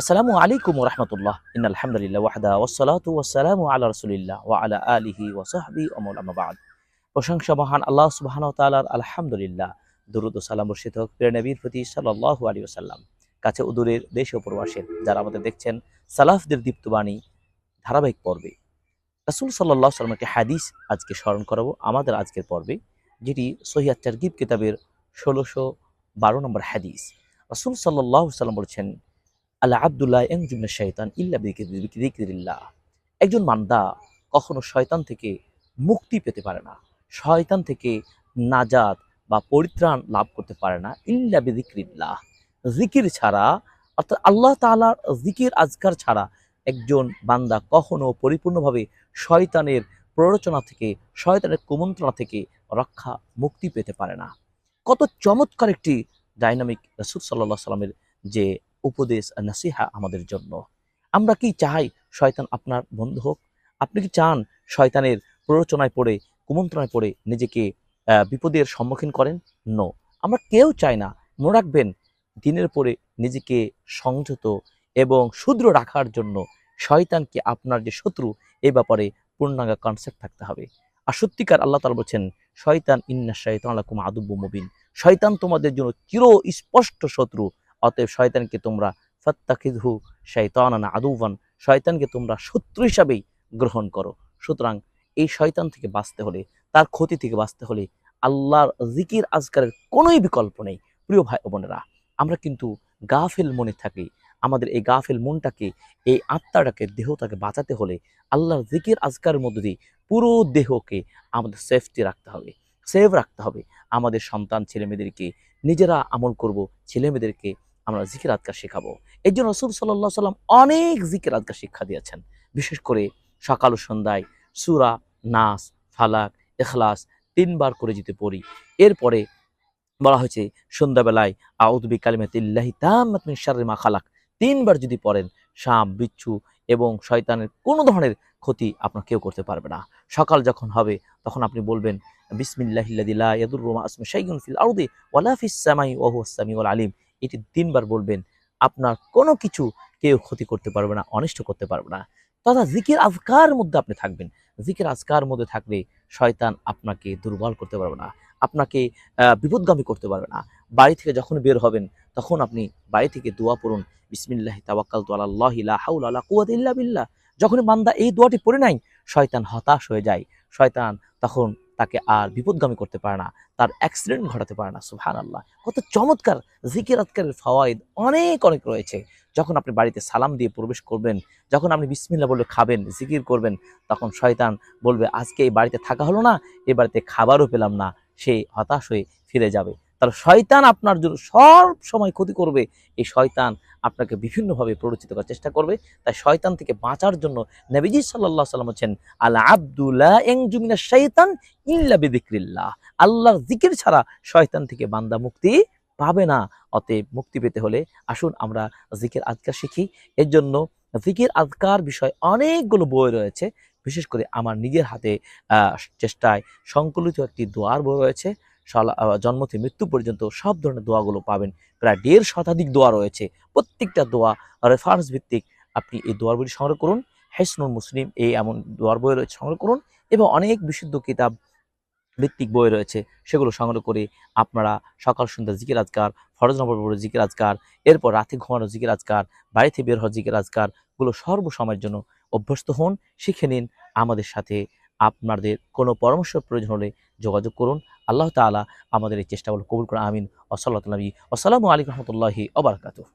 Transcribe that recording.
আসসালামু আলাইকুম রহমতুল্লাহ ইন আলহামদুলিল্লাহ ওয়াহদা ওয়াসসালাতু ওয়াসসালামু আলা রাসূলিল্লাহ ওয়া আলা আলিহি ওয়া সাহবিহি ওয়া মাওলানা বাদ। প্রশংসা মহান আল্লাহ সুবহানাহু ওয়া তাআলার আলহামদুলিল্লাহ। দরুদ সালাম বর্ষিত হোক প্রিয় নবীর প্রতি সাল্লাল্লাহু আলাইহি ওয়াসাল্লাম। কাছে ও দূরের দেশ ও প্রবাসের যারা আমাদের দেখছেন, সালাফদের দীপ্তবাণী ধারাবাহিক পর্বে। রাসূল সাল্লামের একটি হাদিস আজকে স্মরণ করাবো, আমাদের আজকের পর্বে, যেটি সহিহ তারগিব কিতাবের ষোলোশো বারো নম্বর হাদিস। রাসূল আলাইহি সাল্লাম বলছেন আল্লাহ আবদুল্লাহ এংজুমিনা শয়তান ইল্লা বিদিকিরিল্লাহ একজন মান্দা কখনো শয়তান থেকে মুক্তি পেতে পারে না। শয়তান থেকে নাজাত বা পরিত্রাণ লাভ করতে পারে না। ইল্লা বিদিকিরিল্লাহ। জিকির ছাড়া, অর্থাৎ আল্লাহ তাআলার জিকির আজকার ছাড়া একজন বান্দা কখনো পরিপূর্ণভাবে শয়তানের প্ররোচনা থেকে, শয়তানের কুমন্ত্রণা থেকে রক্ষা, মুক্তি পেতে পারে না। কত চমৎকার একটি ডাইনামিক রসুল সাল্লাহ সাল্লামের যে উপদেশ আর নাসিহা আমাদের জন্য। আমরা কি চাই শয়তান আপনার বন্ধু হোক? আপনি কি চান শয়তানের প্ররোচনায় পড়ে, কুমন্ত্রণায় পড়ে নিজেকে বিপদের সম্মুখীন করেন? নো আমরা কেউ চাই না। মনে রাখবেন, দিনের পরে নিজেকে সংযত এবং শুদ্র রাখার জন্য শয়তানকে আপনার যে শত্রু, এ ব্যাপারে পূর্ণাঙ্গ কনসেপ্ট থাকতে হবে। আর সত্যিকার আল্লাহ তালা বলছেন, শয়তান ইন্না শয়তান আলাকুম আদুব্য মুবিন। শয়তান তোমাদের জন্য চির স্পষ্ট শত্রু। অতএব শয়তানকে তোমরা ফত্তাকিদহু শয়তানানা আদুবান শয়তানকে তোমরা শত্রু হিসাবেই গ্রহণ করো। সুতরাং এই শয়তান থেকে বাঁচতে হলে, তার ক্ষতি থেকে বাঁচতে হলে আল্লাহর জিকির আজকারের কোনোই বিকল্প নেই। প্রিয় ভাই বোনেরা, আমরা কিন্তু গাফেল মনে থাকি। আমাদের এই গাফেল মনটাকে, এই আত্মাটাকে, দেহটাকে বাঁচাতে হলে আল্লাহর জিকির আজকারের মধ্য দিয়ে পুরো দেহকে আমাদের সেফটি রাখতে হবে। সেভ রাখতে হবে। আমাদের সন্তান ছেলেমেয়েদেরকে, নিজেরা আমল করব, ছেলেমেয়েদেরকে আমরা জিকির আজকার শেখাবো। এই জন্য রসুল সাল্লাহ সাল্লাম অনেক জিকির আজকার শিক্ষা দিয়েছেন। বিশেষ করে সকাল ও সন্ধ্যায় সুরা, নাস, ফালাক এখলাস তিনবার করে যেতে পড়ি। এরপরে বলা হয়েছে, সন্ধ্যাবেলায় আউদবি কালিমাতিল্লাহি তাম্মাতমিন শাররি মা খালাক। তিনবার যদি পড়েন সাপ বিচ্ছু এবং শয়তানের কোনো ধরনের ক্ষতি আপনার কেউ করতে পারবে না। সকাল যখন হবে, তখন আপনি বলবেন বিসমিল্লাহিল্লাদিল্লা ইয়াদুরুমা আসমে শাইগুন ফিল আউদি ওয়ালা ফিস সামাই আলিম। এটি তিনবার বলবেন, আপনার কোনো কিছু কেউ ক্ষতি করতে পারবে না, অনিষ্ট করতে পারবে না। তথা জিকির আজকার মধ্যে আপনি থাকবেন। জিকির আজকার মধ্যে থাকলে শয়তান আপনাকে দুর্বল করতে পারবে না, আপনাকে বিপদগামী করতে পারবে না। বাড়ি থেকে যখন বের হবেন, তখন আপনি বাড়ি থেকে দোয়া পড়ুন, বিসমিল্লাহি তাওয়াক্কালতু আলাল্লাহি, লা হাওলা ওয়ালা কুওয়াতা ইল্লা বিল্লাহ। যখন বান্দা এই দোয়াটি পড়ে নাই, শয়তান হতাশ হয়ে যায়। শয়তান তখন তাকে আর বিপদগামী করতে পারে না, তার অ্যাক্সিডেন্ট ঘটাতে পারে না সুহান আল্লাহ কত চমৎকার জিকির আতকারের ফাওয়াইদ অনেক অনেক রয়েছে। যখন আপনি বাড়িতে সালাম দিয়ে প্রবেশ করবেন, যখন আপনি বিসমিল্লা বলে খাবেন, জিকির করবেন, তখন শয়তান বলবে, আজকে এই বাড়িতে থাকা হলো না, এ বাড়িতে খাবারও পেলাম না। সে হতাশ হয়ে ফিরে যাবে। তাহলে শয়তান আপনার জন্য সব সময় ক্ষতি করবে। এই শয়তান আপনাকে বিভিন্নভাবে প্ররোচিত করার চেষ্টা করবে। তাই শয়তান থেকে বাঁচার জন্য নবীজি সাল্লাহ সাল্লাম হচ্ছেন আল্লাহ আবদুল্লাহ এংজুমিনা শৈতান ইল্লা বিদিক্রিল্লাহ আল্লাহর জিকির ছাড়া শয়তান থেকে বান্দা মুক্তি পাবে না। অতএব মুক্তি পেতে হলে আসুন আমরা জিকির আজকার শিখি। এর জন্য জিকির আজকার বিষয় অনেকগুলো বই রয়েছে। বিশেষ করে আমার নিজের হাতে চেষ্টায় সংকলিত একটি দোয়ার বই রয়েছে। জন্ম থেকে মৃত্যু পর্যন্ত সব ধরনের দোয়াগুলো পাবেন। প্রায় দেড় শতাধিক দোয়া রয়েছে। প্রত্যেকটা দোয়া রেফারেন্স ভিত্তিক আপনি এই দোয়ার বইটি সংগ্রহ করুন। হেসনুল মুসলিম এই এমন দোয়ার বই রয়েছে, সংগ্রহ করুন এবং অনেক বিশুদ্ধ কিতাব ভিত্তিক বই রয়েছে, সেগুলো সংগ্রহ করে আপনারা সকাল, সন্ধ্যা জিকির আজকার, ফরজ নম্বর পড়ে জিকির আজকার, এরপর রাতে ঘুমানো জিকির আজকার, বাড়িতে বের হওয়া জিকির আজকার, গুলো সর্বসময়ের জন্য অভ্যস্ত হন, শিখে নিন আমাদের সাথে আপনাদের কোনো পরামর্শ প্রয়োজন হলে যোগাযোগ করুন। আল্লাহ তালা আমাদের এই চেষ্টাগুলো কবুল করে আমিন। ওসল্লাহ নবী। আসসালামু আলাইকুম রহমতুল্লাহি ওবরাকাতুহ